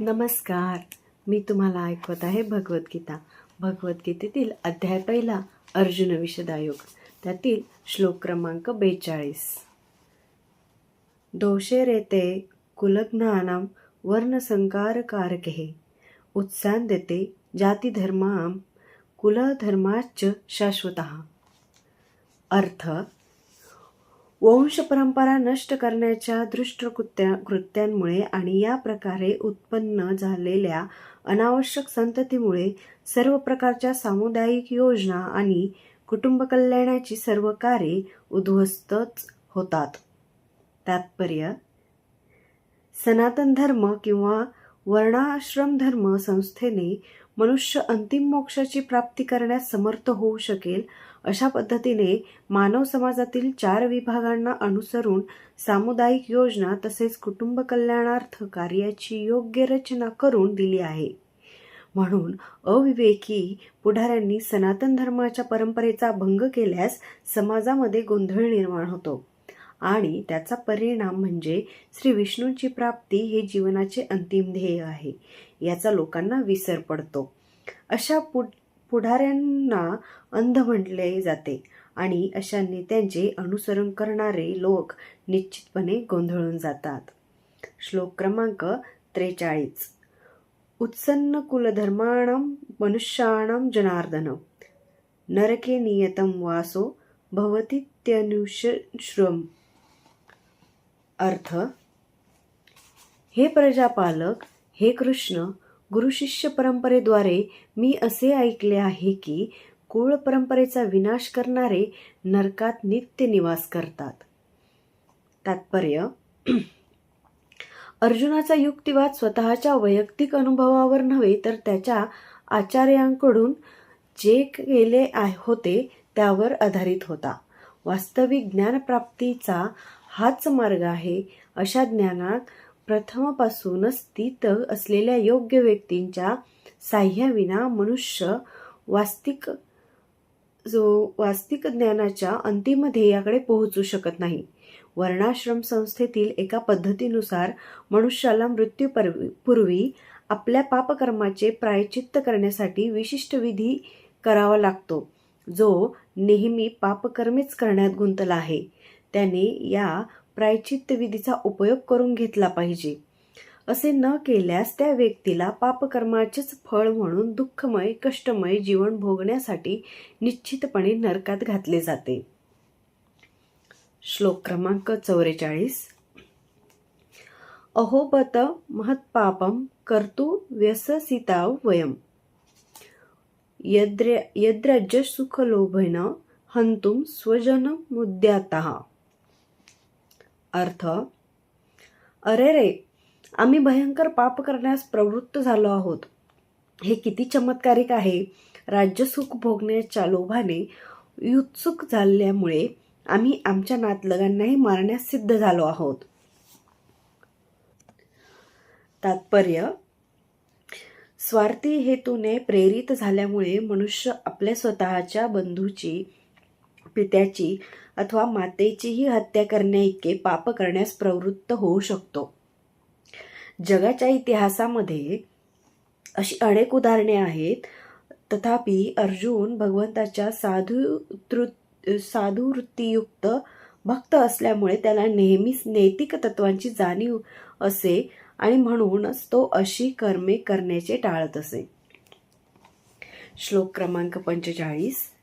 नमस्कार. मी तुम्हाला ऐकवत आहे भगवद्गीता. भगवद्गीतेतील अध्याय पहिला अर्जुन विषदायोग त्यातील श्लोक क्रमांक बेचाळीस. दोषे रेते कुलज्ञानाम वर्णसंकारकारके. उत्सान देते जातीधर्माम कुलधर्माच शाश्वत. अर्थ वंश परंपरा नष्ट करण्याच्या दृष्टकृत्या कृत्यांमुळे आणि या प्रकारे उत्पन्न झालेल्या अनावश्यक संततीमुळे सर्व प्रकारच्या सामुदायिक योजना आणि कुटुंब कल्याणाची सर्व कार्ये उद्ध्वस्तच होतात. तात्पर्य सनातन धर्म किंवा वर्णाश्रम धर्म संस्थेने मनुष्य अंतिम मोक्षाची प्राप्ती करण्यास समर्थ होऊ शकेल अशा पद्धतीने मानव समाजातील चार विभागांना अनुसरून सामुदायिक योजना तसेच कुटुंब कल्याणार्थ कार्याची योग्य रचना करून दिली आहे. म्हणून अविवेकी पुढाऱ्यांनी सनातन धर्माच्या परंपरेचा भंग केल्यास समाजामध्ये गोंधळ निर्माण होतो. आणि त्याचा परिणाम म्हणजे श्री विष्णूंची प्राप्ती हे जीवनाचे अंतिम ध्येय आहे. याचा लोकांना विसर पडतो. अशा पु पुढाऱ्यांना अंध म्हटले जाते आणि अशा नेत्यांचे अनुसरण करणारे लोक निश्चितपणे गोंधळून जातात. श्लोक क्रमांक त्रेचाळीस. उत्सन्न कुलधर्माणं मनुष्याणां जनार्दन. नरके नियतं वासो भवतीत्यनुश्रम अर्थ हे प्रजापालक हे कृष्ण गुरुशिष्य परंपरेद्वारे मी असे ऐकले आहे की कुळ परंपरेचा विनाश करणारे नरकात नित्य निवास करतात. तात्पर्य अर्जुनाचा युक्तिवाद स्वतःच्या वैयक्तिक अनुभवावर नव्हे तर त्याच्या आचार्यांकडून जे केले होते त्यावर आधारित होता. वास्तविक ज्ञानप्राप्तीचा हाच मार्ग आहे. अशा ज्ञानात प्रथमपासूनच स्थित असलेल्या योग्य व्यक्तींच्या साह्याविना मनुष्य वास्तिक जो वास्तिक ज्ञानाच्या अंतिम ध्येयाकडे पोहोचू शकत नाही. वर्णाश्रम संस्थेतील एका पद्धतीनुसार मनुष्याला मृत्यू पूर्वी आपल्या पापकर्माचे प्रायचित्त करण्यासाठी विशिष्ट विधी करावा लागतो जो नेहमी पापकर्मेच करण्यात गुंतला आहे. त्याने या प्रायचित्त विधीचा उपयोग करून घेतला पाहिजे. असे न केल्यास त्या व्यक्तीला पापकर्माचेच फळ म्हणून दुःखमय कष्टमय जीवन भोगण्यासाठी निश्चितपणे नरकात घातले जाते. श्लोक क्रमांक चौवेचाळीस. अहोबत महत्पापम कर्तु व्यससिताव वयम। यद्र यद्रज सुखलोभेन हंतुम स्वजन मुद्द्यात अर्थ अरे रे आम्ही भयंकर पाप करण्यास प्रवृत्त झालो आहोत. हे किती चमत्कारिक आहे. राज्यसुख भोगण्याच्या लोभाने उत्सुक झाल्यामुळे आम्ही आमच्या नातलगांनाही मारण्यास सिद्ध झालो आहोत. तात्पर्य स्वार्थी हेतूने प्रेरित झाल्यामुळे मनुष्य आपल्या स्वतःच्या बंधूची पित्याची अथवा मातेचीही हत्या करण्याइतके पाप करण्यास प्रवृत्त होऊ शकतो. जगाच्या इतिहासामध्ये अशी अनेक उदाहरणे आहेत. तथापि अर्जुन भगवंताच्या साधू साधू वृत्तीयुक्त भक्त असल्यामुळे त्याला नेहमीच नैतिक तत्वांची जाणीव असे आणि म्हणूनच तो अशी कर्मे करण्याचे टाळत असे. श्लोक क्रमांक पंचेचाळीस.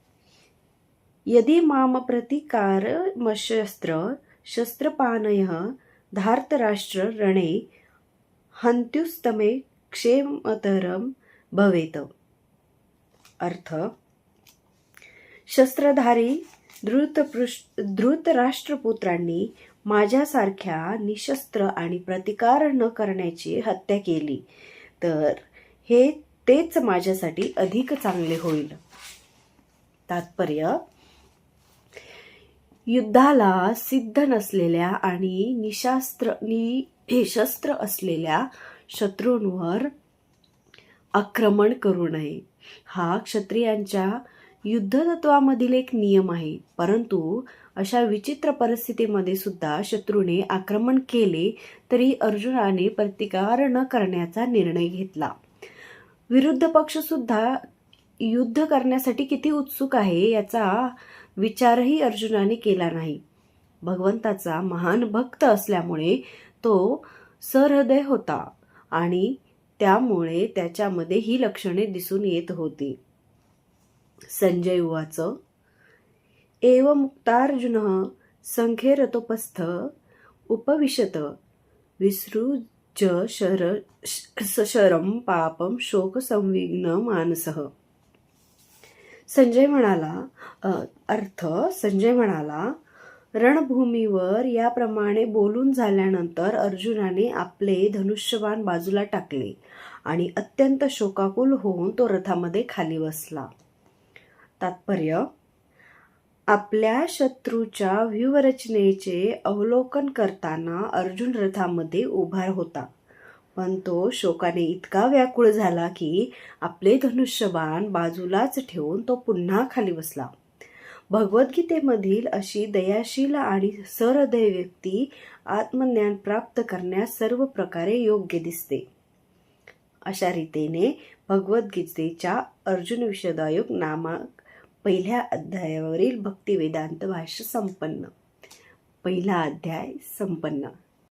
यदि माम प्रतिकारमशस्त्र शस्त्रपानय धार्तराष्ट्र रणे हंत्युस्तमे क्षेमतरम भवेत। अर्थ शस्त्रधारी धृतपृष्ठ धृतराष्ट्रपुत्रांनी माझ्यासारख्या निशस्त्र आणि प्रतिकार न करण्याची हत्या केली तर हे तेच माझ्यासाठी अधिक चांगले होईल. तात्पर्य युद्धाला सिद्ध नसलेल्या आणि निशास्त्र निशस्त्र असलेल्या शत्रूंवर आक्रमण करू नये. हा क्षत्रियांच्या युद्धतत्वामधील एक नियम आहे. परंतु अशा विचित्र परिस्थितीमध्ये सुद्धा शत्रूने आक्रमण केले तरी अर्जुनाने प्रतिकार न करण्याचा निर्णय घेतला. विरुद्ध पक्ष सुद्धा युद्ध करण्यासाठी किती उत्सुक आहे याचा विचारही अर्जुनाने केला नाही. भगवंताचा महान भक्त असल्यामुळे तो सहृदय होता आणि त्यामुळे त्याच्यामध्ये ही लक्षणे दिसून येत होती. संजय उवाच एव मुक्तार्जुन संख्येरतोपस्थ उपविशत विसृज शर शरम पापम शोक संविघ्न मानसः। संजय म्हणाला अर्थ संजय म्हणाला रणभूमीवर याप्रमाणे बोलून झाल्यानंतर अर्जुनाने आपले धनुष्यबाण बाजूला टाकले आणि अत्यंत शोकाकुल होऊन तो रथामध्ये खाली बसला. तात्पर्य आपल्या शत्रूच्या व्यूहरचनेचे अवलोकन करताना अर्जुन रथामध्ये उभार होता. पण तो शोकाने इतका व्याकुळ झाला की आपले धनुष्यबाण बाजूलाच ठेवून तो पुन्हा खाली बसला. भगवद्गीतेमधील अशी दयाशील आणि सहृदय व्यक्ती आत्मज्ञान प्राप्त करण्यास सर्व प्रकारे योग्य दिसते. अशा रीतीने भगवद्गीतेच्या अर्जुन विषदायोग नामक पहिल्या अध्यायावरील भक्तिवेदांत भाष्य संपन्न. पहिला अध्याय संपन्न.